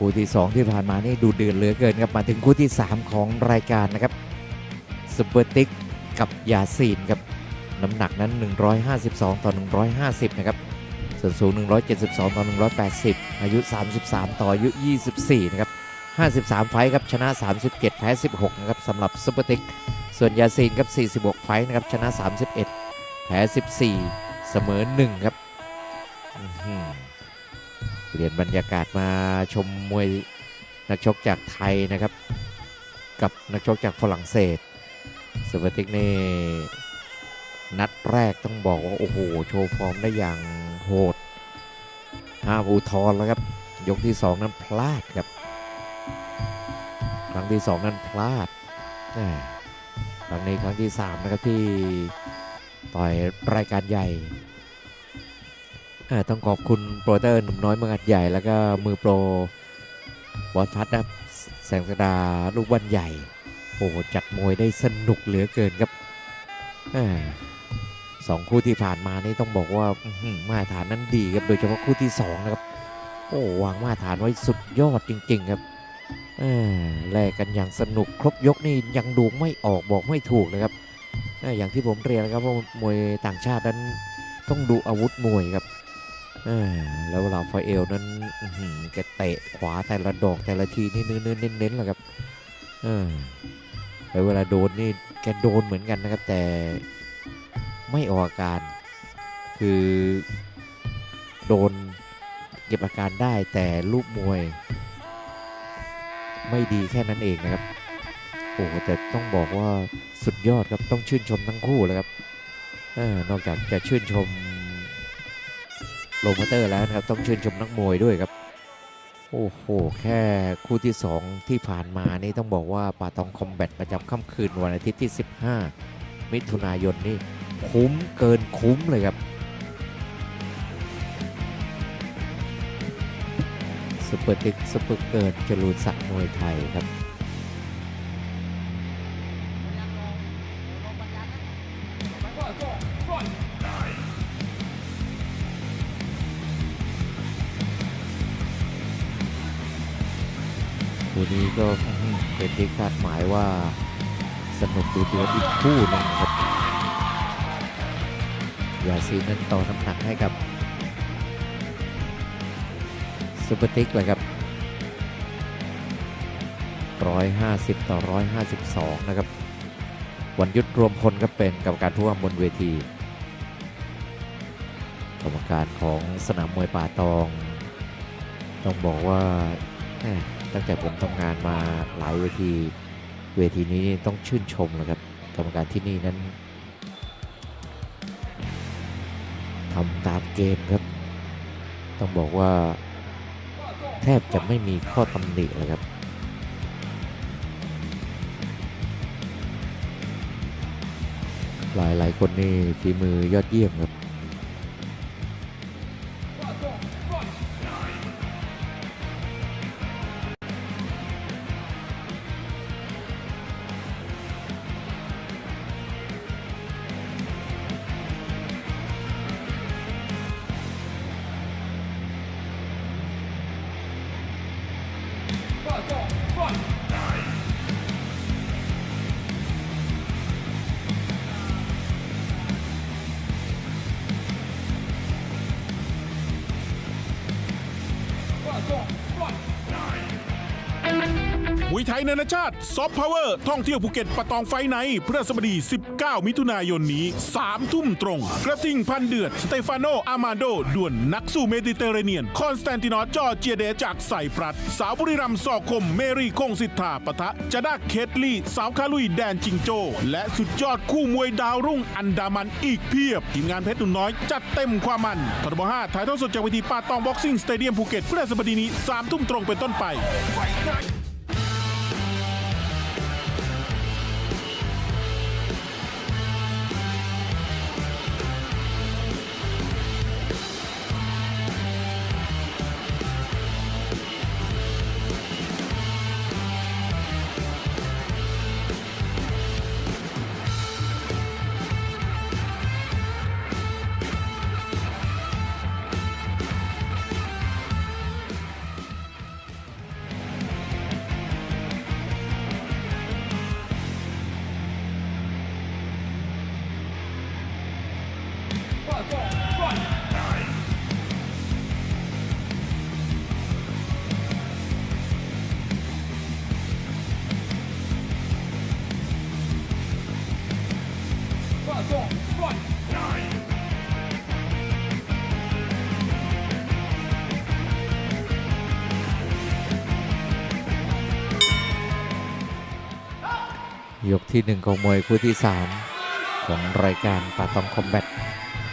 คู่ที่ 2 ที่ผ่านมานี่ดูเดือดเหลือเกินครับมาถึงคู่ที่ 3 ของรายการนะครับซูเปอร์ติกกับยาซีนครับน้ำหนักนั้น 152 ต่อ 150 นะครับส่วนสูง 172 ต่อ 180 อายุ 33 ต่ออายุ 24 นะครับ 53 ไฟครับชนะ 37 แพ้ 16 นะครับสำหรับซูเปอร์ติก ส่วนยาซีนครับ 46 ไฟนะครับชนะ 31 แพ้ 14 เสมอ 1 ครับอื เปลี่ยนบรรยากาศมาชมมวยนักชกจากไทยนะครับ กับนักชกจากฝรั่งเศสซูเปอร์ติกนี่นัดแรกต้องบอกว่า โอ้โห โชว์ฟอร์มได้อย่างโหดห้ามอุทธรแล้วครับ ยกที่ 2 นั้นพลาดครับ ครั้งที่ 2 นั้นพลาดครั้งนี้ครั้งที่ 3 นะครับที่ต่อยรายการใหญ่ ต้องขอบคุณโปรเตอร์หนุ่มน้อยเมืองอัดใหญ่ แล้วก็มือโปรบอสพัดนะแสงสดาลูกวันใหญ่โอ้โหจัดมวยได้สนุกเหลือเกินครับสองคู่ที่ผ่านมานี่ต้องบอกว่าอื้อหือมาตรฐานนั้นดีครับโดยเฉพาะคู่ที่สองนะครับโอ้วางมาตรฐานไว้สุดยอดจริง ๆ ครับแลกกันอย่างสนุกครบยกนี่ยังดูไม่ออกบอกไม่ถูกเลยครับอย่างที่ผมเรียนนะครับว่ามวยต่างชาตินั้นต้องดูอาวุธมวยครับ แล้วเวลาไฟเอลนั้นแกเตะขวาแต่ละดอกแต่ละทีนี่เนื้อๆเน้นๆเลยครับเออแล้วเวลาโดนนี่แกโดนเหมือนกันนะครับ แต่ไม่ออกอาการ คือโดนเก็บอาการได้แต่ลูกมวย ไม่ดีแค่นั้นเองนะครับโอ้แต่ต้องบอกว่าสุดยอดครับต้องชื่นชมทั้งคู่เลยครับอนอกจากจะชื่นชม โรโมเตอร์แล้วนะครับต้องชื่นชมนักมวยด้วยครับโอ้โห แค่คู่ที่ 2 ที่ผ่านมานี่ต้องบอกว่าป่าตองคอมแบทประจำค่ำคืนวันอาทิตย์ที่ 15 มิถุนายนนี่คุ้มเกินคุ้มเลยครับซุปเปอร์ติกซุปเปอร์เกิร์ลจรูนศักดิ์มวยไทยครับ นี้ก็เป็นที่คาดหมายว่าสนุกดูเดือดอีกคู่หนึงครับยาซีนั้นต่อน้ำหนักให้กับซูเปอร์ติ๊กเลยครับ 150 ต่อ 152 นะครับ วันยุทธรวมพลก็เป็นกรรมการผู้ว่าบนเวที กรรมการของสนามมวยป่าตอง ต้องบอกว่า ตั้งแต่ผมทำงานมาหลายเวทีเวทีนี้ต้องชื่นชมเลยครับ กรรมการที่นี่นั้นทำตามเกมครับ ต้องบอกว่าแทบจะไม่มีข้อตำหนิเลยครับหลายหลายคนนี่ฝีมือยอดเยี่ยมครับ ยไทยนานาชาติซอฟต์พาวเวอร์ท่องเที่ยวภูเก็ตปะตองไฟในพฤหัสบดี 19 มิถุนายนนี้ 3 ทุ่มตรง กระทิงพันเดือด สเตฟานโน อามาโด ด่วนนักสู้เมดิเตอร์เรเนียน คอนสแตนตินอสจอเจียเดจากไซปรัส สาวบุรีรัมย์สอคม เมรี่คงสิทธาปะทะจดาเคทลี่ สาวคาลุยแดนจิงโจ และสุดยอดคู่มวยดาวรุ่งอันดามันอีกเพียบทีมงานเพชรหนุ่มน้อยจัดเต็มความมันททบ5ถ่ายทอดสดจากเวทีปาตองบ็อกซิ่งสเตเดียมภูเก็ตพฤหัสบดีนี้3ทุ่มตรงเป็นต้นไป ที่หนึ่งของมวยคู่ที่สามของรายการปาตองคอมแบท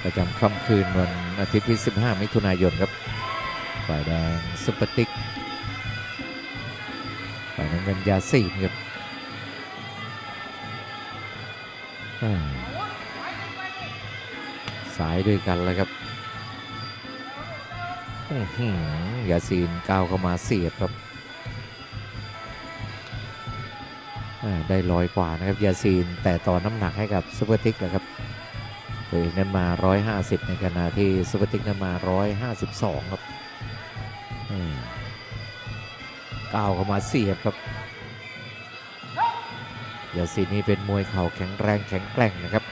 ประจำค่ำคืนวันอาทิตย์ที่ 15 มิถุนายนครับฝ่ายแดงซุปเปอร์ติกฝ่ายน้ำเงินยาซีนครับสายด้วยกันแล้วครับยาซีนก้าวเข้ามาเสียบครับ ได้ลอยกว่านะครับยาซีนแต่ต่อน้ำหนักให้กับซุปเปอร์ติกแล้วครับตัวเองนั้นมา 150 ในขณะที่ซุปเปอร์ติกนั้นมา 152 ครับก้าวเข้ามาเสียบครับยาซีนนี่เป็นมวยเข่าแข็งแรงแข็งแกร่งนะครับ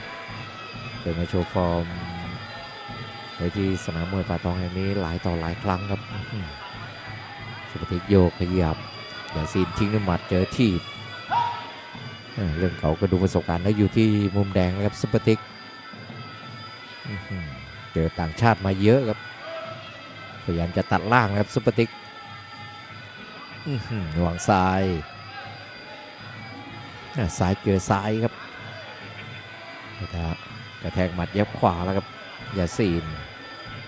เคยมาโชว์ฟอร์มไว้ที่สนามมวยป่าตองแห่งนี้หลายต่อหลายครั้งครับอื้อหือสุปฏิกโยกขยับยาซีนทิ้งด้วยหมัดเจอทีบ เรื่องเขาก็ดูประสบการณ์แล้วอยู่ที่มุมแดงนะครับซุปเปอร์ติกเจอต่างชาติมาเยอะครับ พยายามจะตัดล่างนะครับซุปเปอร์ติกอื้อหือวางซ้ายซ้ายเจอซ้ายครับกระแทกกระแทกหมัดเย็บขวาแล้วครับยาซีน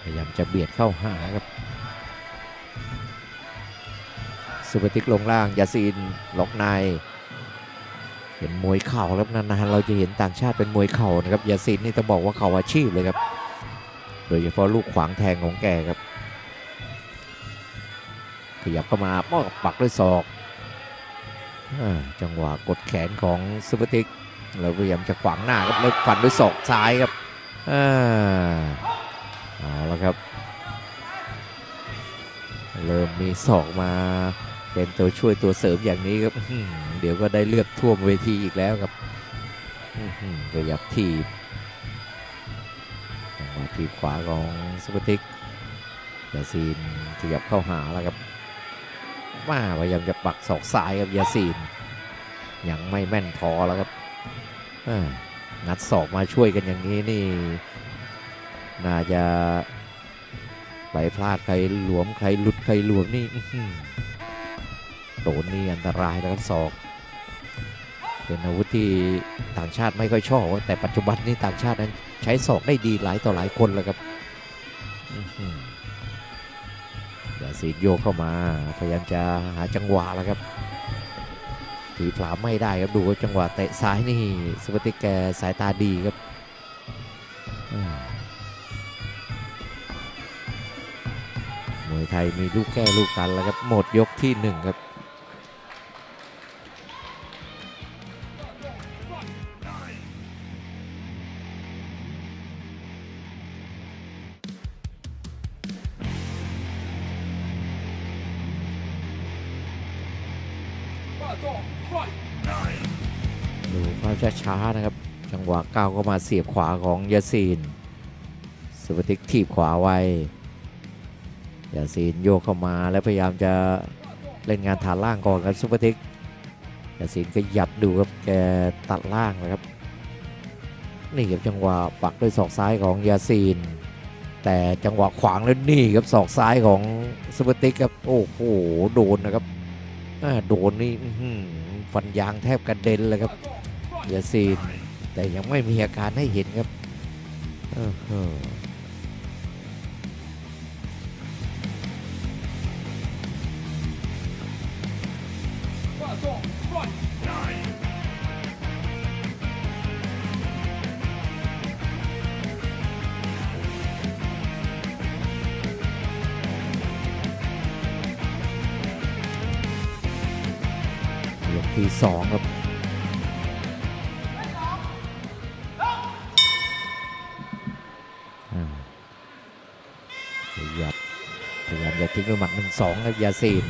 พยายามจะเบียดเข้าหาครับซุปเปอร์ติกลงล่างยาซีนล็อกใน เป็นมวยเข่าแล้วนานๆเราจะเห็นต่างชาติเป็นมวยเข่านะครับยาซีนนี่ต้องบอกว่าเข่าอาชีพเลยครับ โดยเฉพาะลูกขวางแทงของแกครับ ขยับเข้ามาป้อปักด้วยศอกจังหวะกดแขนของซุปเปอร์ติกเราพยายามจะขวางหน้าครับแล้วฟันด้วยศอกซ้ายครับอ่าเอาละครับ เริ่มมีศอกมา เป็นตัวช่วยตัวเสริมอย่างนี้ครับอื้อหือเดี๋ยวก็ได้เลือดท่วมเวทีอีกแล้วครับอื้อหือขยับทีบจังหวะทีบขวาของซุปเปอร์ติกยาซีนขยับเข้าหาแล้วครับว่าพยายามจะปักศอกซ้ายครับยาซีนยังไม่แม่นพอแล้วครับอ่างัดศอกมาช่วยกันอย่างนี้นี่ น่าจะไหลพลาดใครหลวมใครหลุดใครหลวมนี่อื้อหือ โดนนี่อันตรายแล้วครับศอกเป็นอาวุธที่ต่างชาติไม่ค่อยชอบแต่ปัจจุบันนี้ต่างชาตินั้นใช้ศอกได้ดีหลายต่อหลายคนแล้วครับยาสีโยกเข้ามาพยายามจะหาจังหวะแล้วครับถีผลามไม่ได้ครับดูว่าจังหวะเตะซ้ายนี่สุปติแกสายตาดีครับมวยไทยมีลูกแก้ลูกกันแล้วครับหมดยกที่หนึ่งครับ ดูภาพช้าๆนะครับ จังหวะก้าวเข้ามาเสียบขวาของยาซีนสุปติกถีบขวาไว้ยาซีนโยกเข้ามาแล้วพยายามจะเล่นงานฐานล่างก่อนครับซุปเปอร์ติกยาซีนก็หยับดูครับแกตัดล่างนะครับนี่ครับจังหวะปักด้วยศอกซ้ายของยาซีน แต่จังหวะขวางแล้วนี่ครับศอกซ้ายของซุปเปอร์ติกครับโอ้โหโดนนะครับอ่าโดนนี่ ฟันยางแทบกระเด็นเลยครับยาซีนแต่ยังไม่มีอาการให้เห็นครับ ที่สองครับขยับพยายามจะทิ้งด้วยหมัดหนึ่งสองครับยาซีน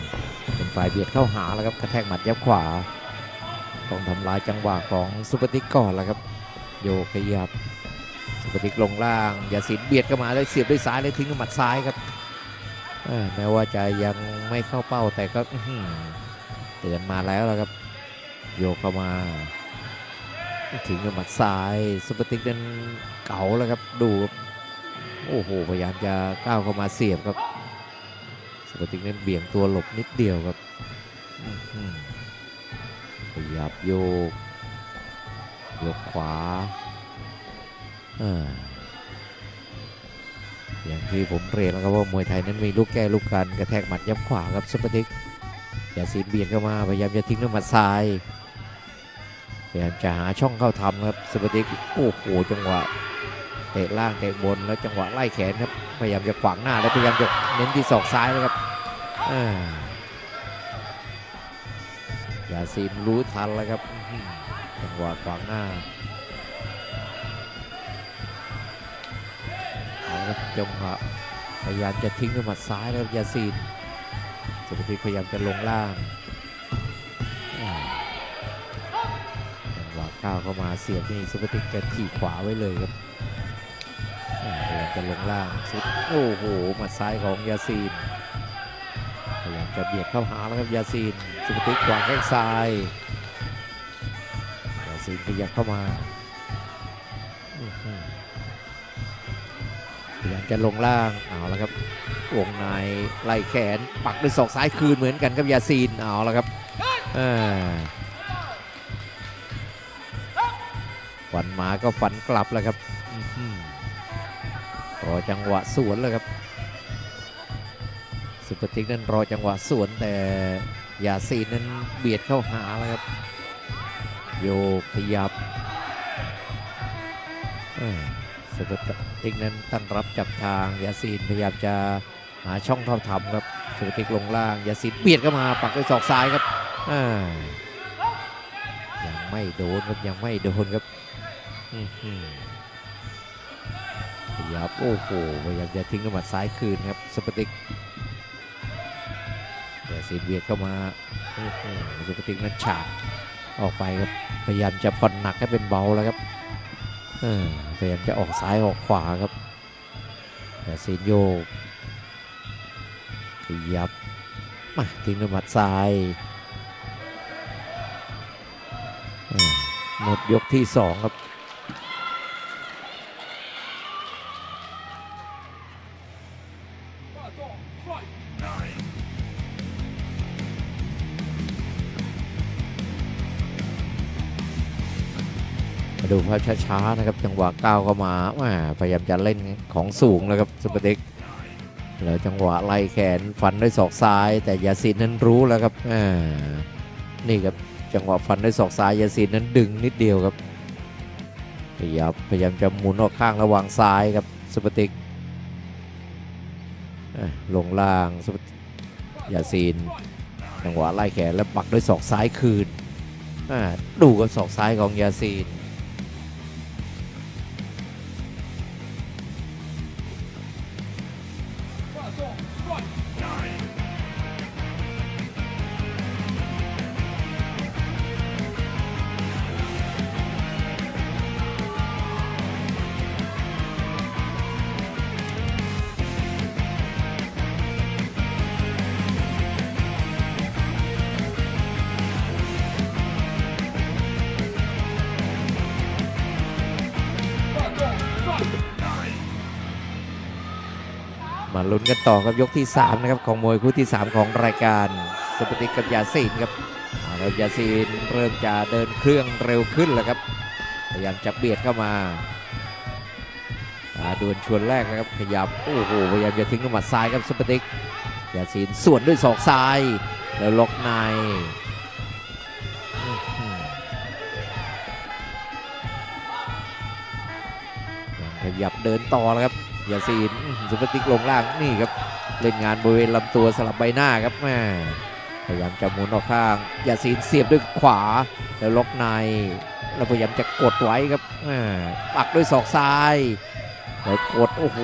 เป็นฝ่ายเบียดเข้าหาแล้วครับกระแทกหมัดยับขวา ต้องทำลายจังหวะของซุปเปอร์ติกก่อนแล้วครับ โยกขยับซุปเปอร์ติกลงล่างยาซีนเบียดเข้ามาแล้วเสียบด้วยซ้ายแล้วทิ้งด้วยหมัดซ้ายครับแม้ว่าจะยังไม่เข้าเป้าแต่ก็เตือนมาแล้วแล้วครับ โยกเข้ามาทิ้งด้วยหมัดซ้ายซุปเปอร์ติกนั้นเก๋าแล้วครับดูครับโอ้โหพยายามจะก้าวเข้ามาเสียบครับซุปเปอร์ติกนั้นเบี่ยงตัวหลบนิดเดียวครับขยับโยกโยกขวาอย่างที่ผมเรียนแล้วครับว่ามวยไทยนั้นมีลูกแก้ลูกกันกระแทกหมัดยับขวาครับซุปเปอร์ทิกอย่าซีเบียดเข้ามาพยายามจะทิ้งด้วยหมัดซ้าย พยายามจะหาช่องเข้าทำครับซุปเปอร์ทิกโอ้โหจังหวะเตะล่างเตะบนแล้วจังหวะไล่แขนครับพยายามจะขวางหน้าแล้วพยายามจะเน้นที่ศอกซ้ายแล้วครับยาซีนรู้ทันแล้วครับจังหวะขวางหน้าเอาละครับจังหวะพยายามจะทิ้งด้วยหมัดซ้ายแล้วยาซีนสุภทิพยายามจะลงล่าง ก้าวเข้ามาเสียบนี่สุภทิพจะถีบขวาไว้เลยครับพยายามจะลงล่างสุดโอ้โหหมัดซ้ายของยาซีนพยายามจะเบียดเข้าหาแล้วครับยาซีนสุภทิพวางแข้งซ้ายยาซีนขยับเข้ามาพยายามจะลงล่างเอาละครับวงในไล่แขนปักด้วยศอกซ้ายคืนเหมือนกันครับยาซีนเอาละครับอ่า ฝันมาก็ฝันกลับแล้วครับอื้อหือรอจังหวะสวนเลยครับ สุปติกนั้นรอจังหวะสวนแต่ยาซีนนั้นเบียดเข้าหาแล้วครับ โยกขยับสุภติกนั้นตั้งรับจับทางยาซีนพยายามจะหาช่องเท่าทำครับสุภติกลงล่างยาซีนเบียดเข้ามาปักด้วยศอกซ้ายครับยังไม่โดนครับยังไม่โดนครับ พยายามโอ้โหพยายามจะทิ้งด้วยหมัดซ้ายคืนครับสุภติกยาซีนเบียดเข้ามาอื้อหือสุภติกนั้นฉากออกไปครับพยายามจะผ่อนหนักให้เป็นเบาแล้วครับเออพยายามจะออกซ้ายออกขวาครับ แต่ซีนโยกขยับมาทิ้งด้วยหมัดซ้ายเออหมดยกที่สองครับ ดูภาพช้าๆนะครับ จังหวะก้าวเข้ามาพยายามจะเล่นของสูงแล้วครับซุปเปอร์เด็กแล้วจังหวะไล่แขนฟันด้วยศอกซ้าย แต่ยาซินนั้นรู้แล้วครับนี่ครับจังหวะฟันด้วยศอกซ้ายยาซินนั้นดึงนิดเดียวครับพยายามพยายามจะหมุนออกข้างระหว่างซ้ายครับซุปเปอร์เด็กลงล่างซุปเปอร์ยาซินจังหวะไล่แขนแล้วปักด้วยศอกซ้ายคืนดูกับศอกซ้ายของยาซีน มาลุ้นกันต่อครับยกที่3นะครับของมวยคู่ที่ 3 ของรายการสุปติกับยาซีนครับเอาละครับยาซีนเริ่มจะเดินเครื่องเร็วขึ้นแล้วครับพยายามจะเบียดเข้ามาดวลชวนแรกนะครับขยับโอ้โหพยายามจะทิ้งด้วยหมัดซ้ายครับสุปติกยาซีนสวนด้วยศอกซ้ายแล้วล็อกในขยับเดินต่อแล้วครับ ยาซีนซุปเปอร์ติ๊กลงล่างนี่ครับเล่นงานบริเวณลำตัวสลับใบหน้าครับแม่พยายามจะหมุนออกข้างยาซีนเสียบด้วยขวาแล้วล็อกในแล้วพยายามจะกดไว้ครับแม่ปักด้วยศอกซ้ายแล้วกดโอ้โห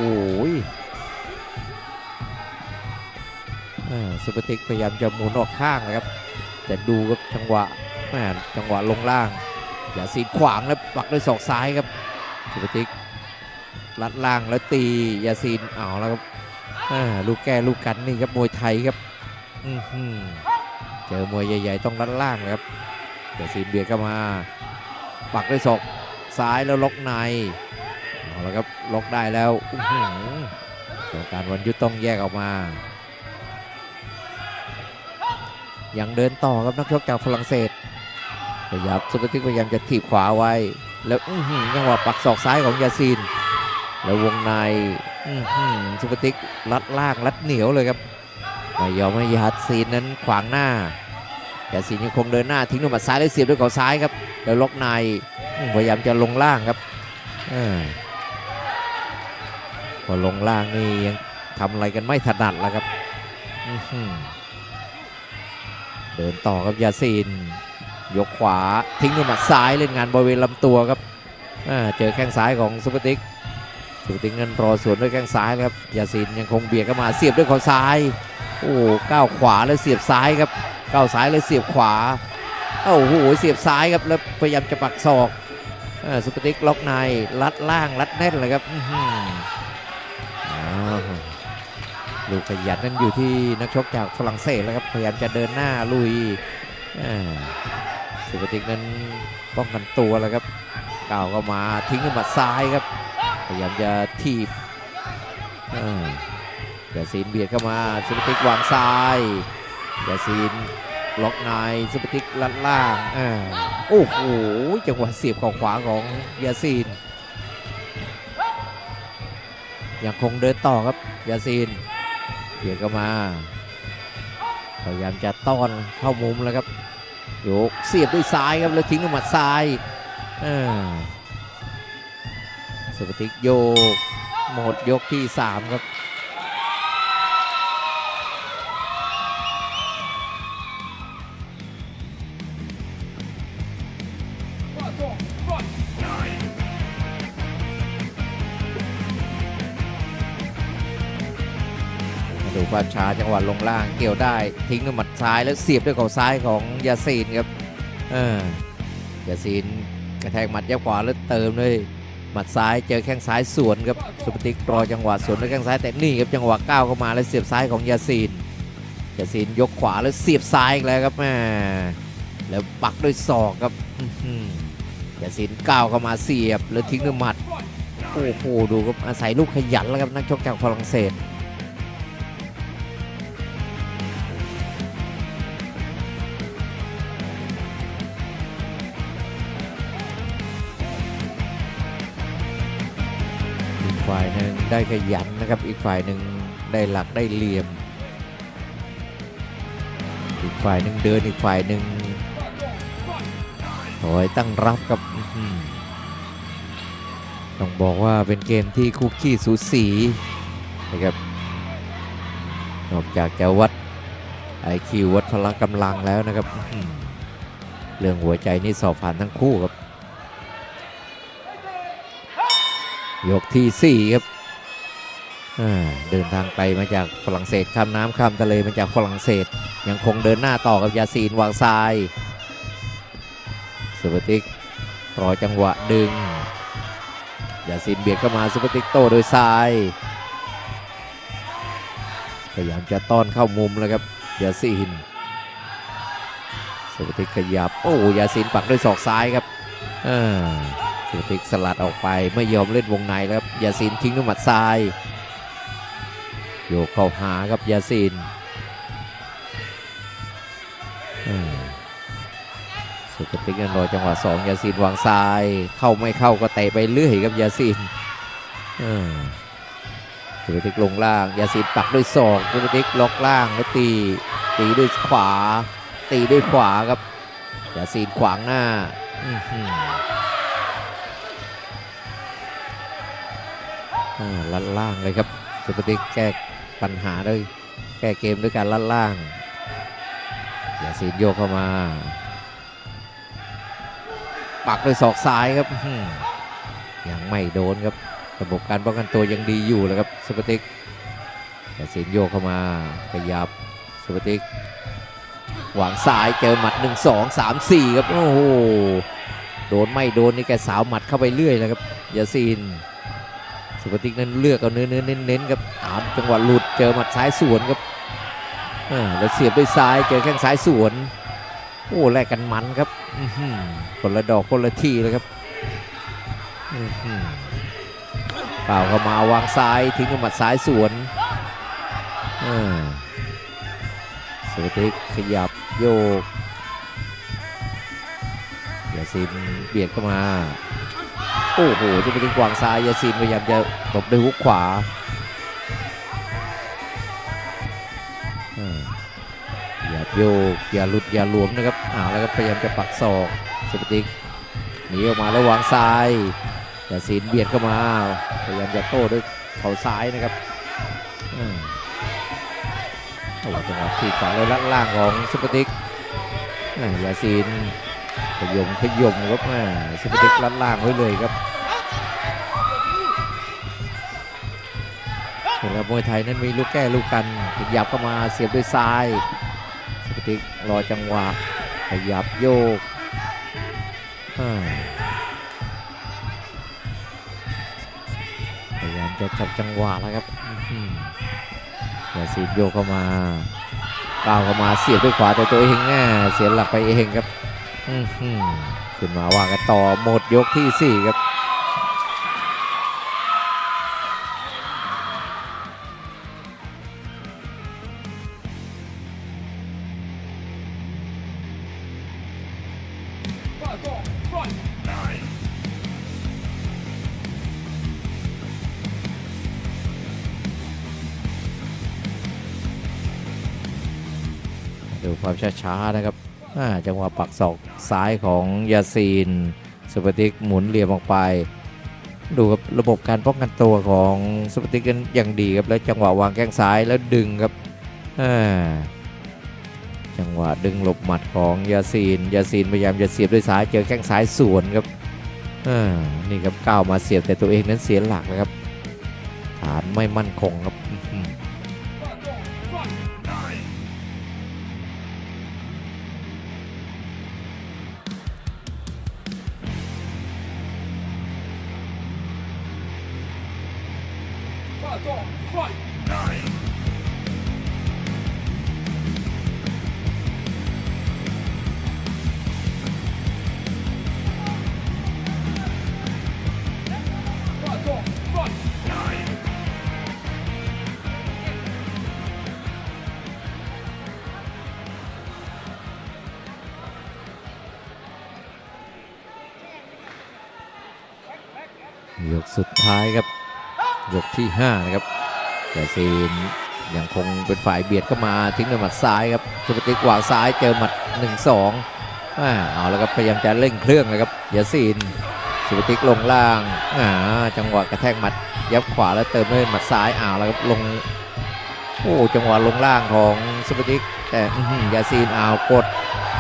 อ่าซุปเปอร์ติกพยายามจะหมุนออกข้างนะครับ แต่ดูครับจังหวะแม่จังหวะลงล่างยาซีนขวางแล้วปักด้วยศอกซ้ายครับซุปเปอร์ติก ลัดล่างแล้วตียาซีนเอาแล้วครับลูกแก้ลูกกันนี่ครับมวยไทยครับอืเจอมวยใหญ่ๆต้องลัดล่างนะครับยาซีนเบียดเข้ามา ปักด้วยศอกซ้ายแล้วล็อกในเอาแล้วครับล็อกได้แล้วอื้อหือกรรมการวันยุทธต้องแยกออกมายังเดินต่อครับนักชกจากฝรั่งเศสพยายามสุปติกพยายามจะถีบขวาไว้ แล้วอื้อหือจังหวะปักศอกซ้ายของยาซีน แล้ววงในอื้อหือสุปติกลัดล่างลัดเหนียวเลยครับไม่ยอมให้ยาซีนนั้นขวางหน้ายาซีนยังคงเดินหน้าทิ้งด้วยหมัดซ้ายแล้วเสียบด้วยเข่าซ้ายครับ แล้วล็อกในอื้อพยายามจะลงล่างครับอาพอลงล่างนี่ยังทำอะไรกันไม่ถนัดแล้วครับอื้อหือเดินต่อครับยาซีน ยกขวาทิ้งด้วยหมัดซ้ายเล่นงานบริเวณลำตัวครับอ่าเจอแข้งซ้ายของซุปเปอร์ติก ซุปเปอร์ติกนั้นรอสวนด้วยแข้งซ้ายครับยาซินยังคงเบียดเข้ามาเสียบด้วยข่าซ้าย โอ้ก้าวขวาแล้วเสียบซ้ายครับก้าวซ้ายแล้วเสียบขวาโอ้โหเสียบซ้ายครับแล้วพยายามจะปักศอกอ่าซุปเปอร์ติกล็อกในลัดล่างลัดแน่นเลยครับอ๋อลูกขยันนั้นอยู่ที่นักชกจากฝรั่งเศสแล้วครับพยายามจะเดินหน้าลุยสุปติกนั้นป้องกันตัวแล้วครับก้าวเข้ามาทิ้งด้วยหมัดซ้ายครับ พยายามจะทีบยาซีนเบียดเข้ามาสุปติกวางซ้ายยาซีนล็อกในสุปติกลัดล่างอ่าโอ้โหจังหวะเสียบข่าขวาของยาซีนยังคงเดินต่อครับยาซีนเบียดเข้ามาพยายามจะต้อนเข้ามุมแล้วครับโยกเสียบด้วยซ้ายครับแล้วทิ้งด้วยหมัดซ้ายอ่า สุปติกโยก หมดยกที่ 3 ครับ ดูความช้าจังหวะลงล่างเกี่ยวได้ทิ้งด้วยหมัดซ้ายแล้วเสียบด้วยเข่าซ้ายของยาซีนครับ เออยาซีนกระแทกหมัดยับขวาแล้วเติมด้วย มัดซ้ายเจอแข้งซ้ายสวนครับสุปติกรอจังหวะสวนด้วยแข้งซ้ายแต่นี่ครับจังหวะก้าวเข้ามาแล้วเสียบซ้ายของยาซีนยาซีนยกขวาแล้วเสียบซ้ายอีกแล้วครับแม่แล้วปักด้วยศอกครับยาซีนก้าวเข้ามาเสียบแล้วทิ้งด้วยหมัดโอ้โหดูครับอาศัยลูกขยันแล้วครับนักชกจากฝรั่งเศส ได้ขยันนะครับ อีกฝ่ายหนึ่งได้หลักได้เหลี่ยม อีกฝ่ายหนึ่งเดินอีกฝ่ายหนึ่งถอยตั้งรับกับต้องบอกว่าเป็นเกมที่คุกกี้สูสีนะครับนอกจากจะวัดไอคิววัดพละกำลังแล้วนะครับ เรื่องหัวใจนี่สอบผ่านทั้งคู่ครับ ยกที่ 4 ครับ เดินทางไปมาจากฝรั่งเศสข้ามน้ำข้ามทะเลมาจากฝรั่งเศสยังคงเดินหน้าต่อกับยาซีนวางซ้ายสุปติกรอจังหวะดึงยาซีนเบียดเข้ามาสุปติกโตโดยซ้ายพยายามจะต้อนเข้ามุมแล้วครับยาซีนสุปติกขยับโอ้ยาซีนปักด้วยศอกซ้ายครับสุติกสลัดออกไปไม่ยอมเล่นวงในแล้วครับยาซินทิ้งด้วยหมัดซ้าย โยกเข้าหาครับยาซินอืมสุติกนันรอจังหวะสองยาซินวางซ้าย เข้าไม่เข้าก็เตะไปเรื่อยครับยาซินสุติกลงล่าง ยาซินปักด้วยศอกสุติกล็อกล่างแล้วตี ตีด้วยขวา ตีด้วยขวาครับ ยาซินขวางหน้าลัดล่างเลยครับสุปติกแก้ ปัญหาด้วยแก้เกมด้วยการลัดล่างยาซีนโยกเข้ามา ปักด้วยศอกซ้ายครับยังไม่โดนครับระบบการป้องกันตัวยังดีอยู่เลยครับสุปติกยาซีนโยกเข้ามาขยับสุปติกหวางซ้ายเจอหมัด 1 2 3 4 ครับ โอ้โห โดนไม่โดนนี่แกสาวหมัดเข้าไปเรื่อยเลยครับยาซีน สุปติกนั้นเลือกเอาเนื้อเนื้อเน้นๆครับอามจังหวะหลุดเจอหมัดซ้ายสวนครับอ่าแล้วเสียบด้วยซ้ายเจอแข้งซ้ายสวน โอ้แลกกันมันครับอือหือคนละดอกคนละทีเลยครับเปล่าเข้ามาวางซ้ายทิ้งหมัดซ้ายสวนอ่าสุปติกขยับโยกยาซินเบียดเข้ามา โอ้โหซุปเปอร์ติ๊กวางซ้ายยาซีนพยายามจะตบด้วยฮุกขวาอย่าโยกอย่าหลุดอย่าหลวมนะครับอ่าแล้วก็พยายามจะปักศอกซุปเปอร์ติกหนีออกมาแล้ววางซ้ายยาซีนเบียดเข้ามาพยายามจะโต้ด้วยเข่าซ้ายนะครับอ่าโอ้จังหวะที่ขวาแล้วลัดล่างของซุปเปอร์ติกยาซีน ขยมขยมครับแม่ซุปเปอร์เด็กลัดล่างไว้เลยครับเห็นแล้วมวยไทยนั้นมีลูกแก้ลูกกันขยับเข้ามาเสียบด้วยซ้ายซุปเปอร์เด็กรอจังหวะขยับโยกพยายามจะจับจังหวะแล้วครับอื้อหือยาซีโยกเข้ามาก้าวเข้ามาเสียบด้วยขวาแต่ตัวเองแง่เสียหลักไปเองครับ ขึ้นมาว่ากันต่อหมดยกที่ 4 ครับ ดูความช้าๆนะครับ จังหวะปักศอกซ้ายของยาซีนสุปติกหมุนเหลี่ยมออกไป ดูครับระบบการป้องกันตัวของสุปติกนั้นอย่างดีครับแล้วจังหวะวางแข้งซ้ายแล้วดึงครับจังหวะดึงหลบหมัดของยาซีนยาซีนพยายามจะเสียบด้วยซ้ายเจอแข้งซ้ายสวนครับนี่ครับก้าวมาเสียบแต่ตัวเองนั้นเสียหลักนะครับฐานไม่มั่นคงครับ ท้ายครับ ยกที่ 5 นะครับแต่ซีนยังคงเป็นฝ่ายเบียดเข้ามาทิ้งด้วยหมัดซ้ายครับสุปติกวางซ้ายเจอหมัด 1 2อ่าเอาแล้วครับพยายามจะเร่งเครื่องนะครับยาซีนสุปติกลงล่างอ่าจังหวะกระแทกหมัดยับขวาแล้วเติมด้วยหมัดซ้ายอ่าแล้วครับลงโอ้จังหวะลงล่างของสุปติกแต่ยาซีนอ่าวกด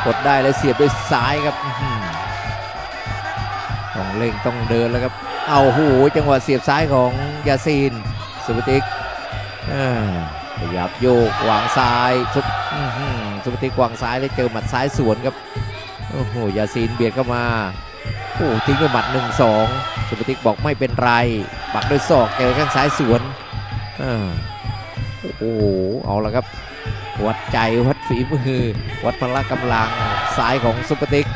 กดได้แล้วเสียบด้วยซ้ายครับต้องเร่งต้องเดินแล้วครับ เอาหูจังหวะเสียบซ้ายของยาซีนสุปติกอ่าขยับโยกวางซ้ายสุปสุปติกวางซ้ายแล้วเจอหมัดซ้ายสวนครับโอ้โหยาซีนเบียดเข้ามาโอ้ทิ้งด้วยหมัด1 2สุปติกบอกไม่เป็นไรปักด้วยศอกเจอข้างซ้ายสวนอโอ้โหเอาละครับวัดใจวัดฝีมือ วัดพละกำลังซ้ายของสุปติก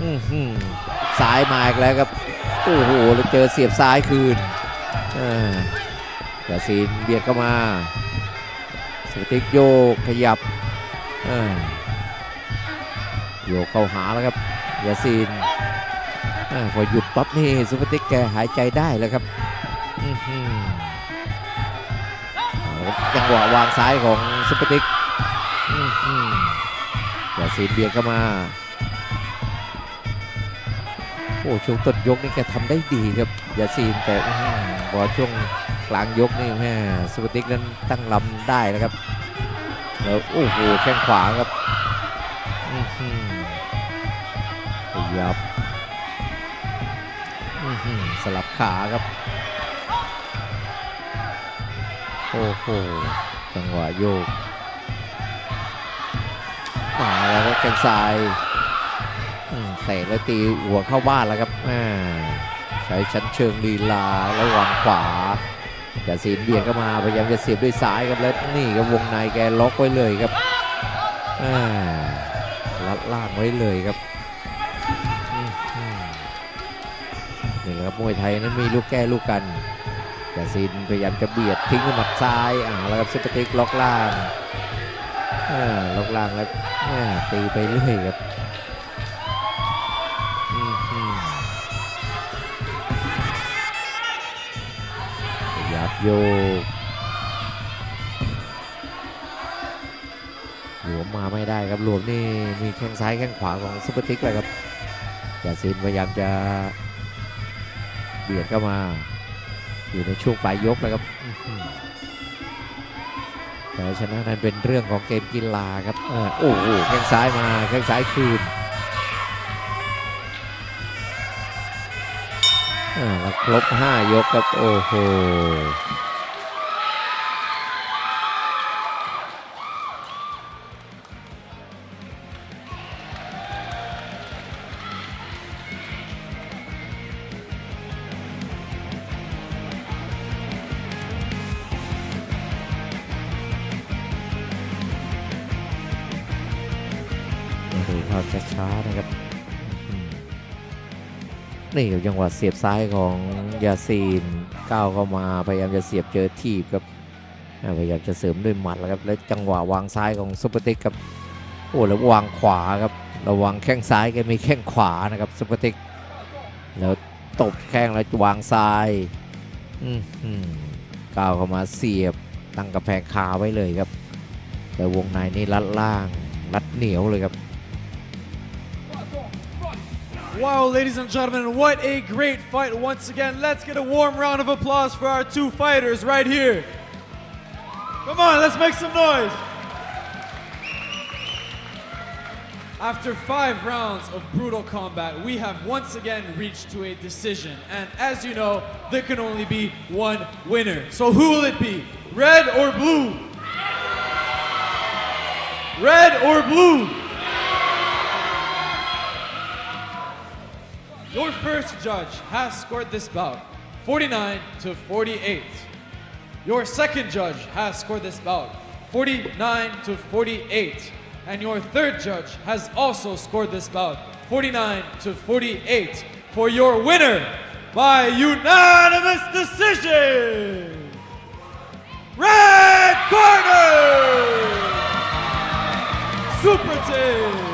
อื้อหือซ้ายมาอีกแล้วครับ โอ้โหแล้วเจอเสียบซ้ายคืนอ่ายาซีนเบียดเข้ามาสติกโยกขยับโยกเข้าหาแล้วครับยาซีนอพอหยุดปั๊บนี่ซุปเปอร์ติ๊กแกหายใจได้แล้วครับอื้อหือเอาละครับจังหวะวางซ้ายของซุปเปอร์ติ๊กยาซีนเบียดเข้ามา อ้ช่วงต้นยกนี่แกทำได้ดีครับยาซีนแต่อื้อหือพอช่วงกลางยกนี่แม่สุปติกนั้นตั้งลำได้แล้วครับแล้วโอ้โหแข้งขวาครับอือหือขยับอือหือสลับขาครับ โอ้โหจังหวะโยกมาแล้วก็แข้งซ้าย เตะแล้วตีหัวเข้าบ้านแล้วครับอ่าใช้ชั้นเชิงลีลาแล้ววางขวาจะสีนเบียดเข้ามาพยายามจะเสียบด้วยซ้ายครับแล้วนี่ครับวงในแกล็อกไว้เลยครับอ่าลัดล่างไว้เลยครับอื้อหือนี่แหละครับมวยไทยนั้นมีลูกแก้ลูกกันแต่ซีนพยายามจะเบียดทิ้งด้วยหมัดซ้ายอ่าแล้วครับซุปเปอร์ติกล็อกล่างอ่าล็อกล่างแล้วอ่าตีไปเรื่อยครับ โยกหลวมมาไม่ได้ครับหลวมนี่มีแข้งซ้ายแข้งขวาของซุปเปอร์ติ๊กเลยครับยาซินพยายามจะเบียดเข้ามาอยู่ในช่วงปลายยกนะครับแต่ชนะนั้นเป็นเรื่องของเกมกีฬาครับโอ้โหแข้งซ้ายมาแข้งซ้ายคืน อ่าแล้วครบ 5 ยกครับ โอ้โหดูภาพช้าๆนะครับ นี่ครับจังหวะเสียบซ้ายของยาซีนก้าวเข้ามาพยายามจะเสียบเจอทีบครับพยายามจะเสริมด้วยหมัดแล้วครับแล้วจังหวะวางซ้ายของซุปเปอร์ติกครับโอ้แล้ววางขวาครับระวังแข้งซ้ายแกมีแข้งขวานะครับซุปเปอร์ติกแล้วตบแข้งแล้ววางซ้ายก้าวเข้ามาเสียบตั้งกระแพงคาไว้เลยครับแต่วงในนี่รัดล่างรัดเหนียวเลยครับ Wow, ladies and gentlemen, what a great fight once again. Let's get a warm round of applause for our two fighters right here. Come on, let's make some noise. After five rounds of brutal combat, we have once again reached to a decision. And as you know, there can only be one winner. So who will it be? Red or blue? Red or blue? First judge has scored this bout 49 to 48. Your second judge has scored this bout 49 to 48. And your third judge has also scored this bout 49 to 48 for your winner by unanimous decision. Red corner! Super Team!